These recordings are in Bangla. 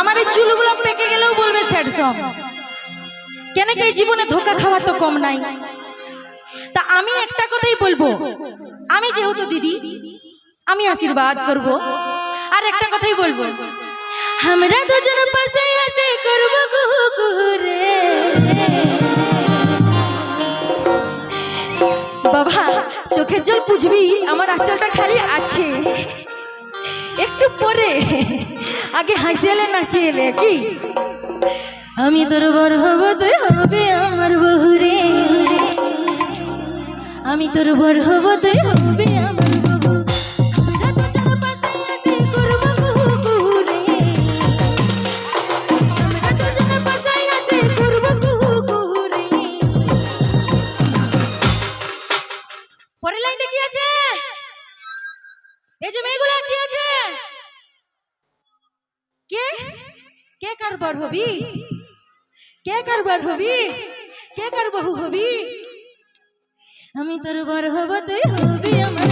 আমার এই চুলগুলো পেকে গেলেও বলবে স্যাড সং কেন কি জীবনে ধোকা খাওয়া তো কম নাই? তা আমি একটা কথাই বলব। আমি যেহেতু দিদি, আমি আশীর্বাদ করব। আর একটা কথাই বলব, আমরা দুজন পাশে আছে, করব কুকুরে বাবা, চোখের জল পুছবি আমার আঁচলটা খালি আছে। একটু পরে। আগে হাসি এলে নাচি এলে কি? আমি তোর বর হব, তুই হবে আমার বহুরে আমি তোর বর হব, তুই হবে আমরা এই যে মেয়েগুলা কি আছে? কে? কে কারবার হবি? কে কারবার হবি? কে কার বহু হবি? আমি তোর বর হব, তুই হবি আমার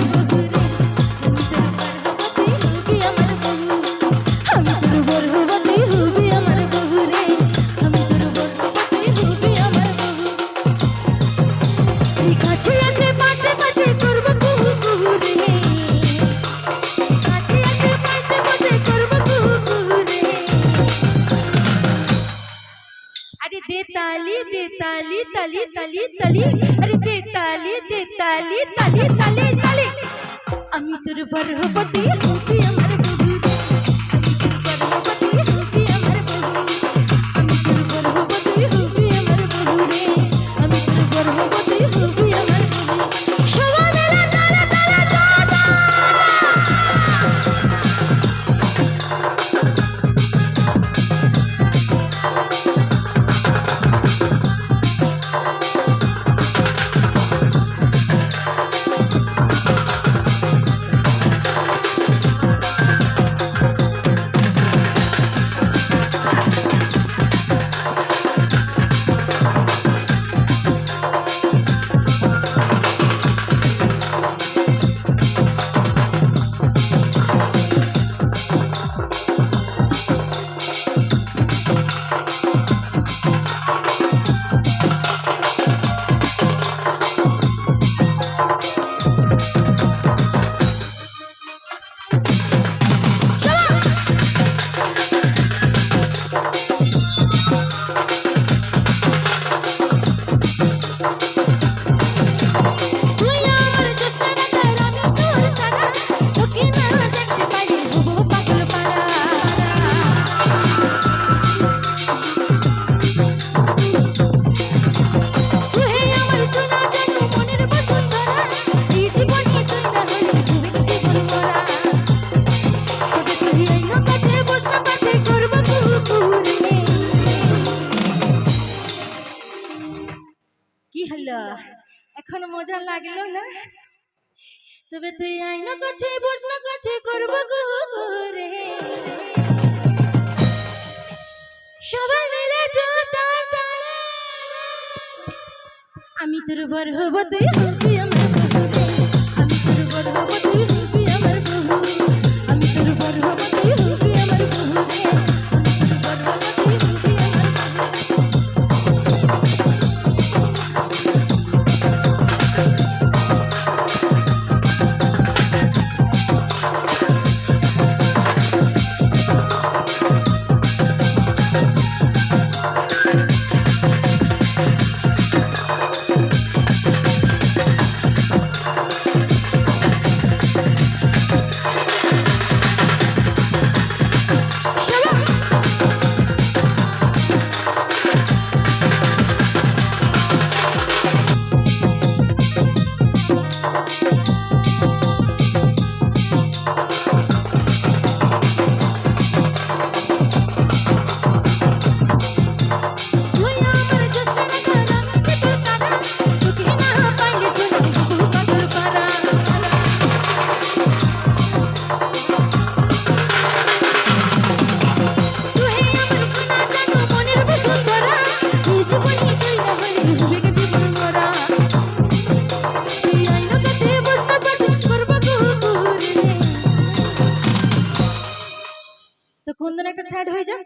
दे ताली ताली ताली ताली अरे दे ताली दे ताली ताली ताली ताली আমি তোর বরহপতি হবি আমার কি এখন মজা লাগল না? তবে তুই আইন কাছে বসল কাছে, করব রে সবাই মিলে আমি তোর বর হব, তুই আমার স্যাড হয়ে যাক।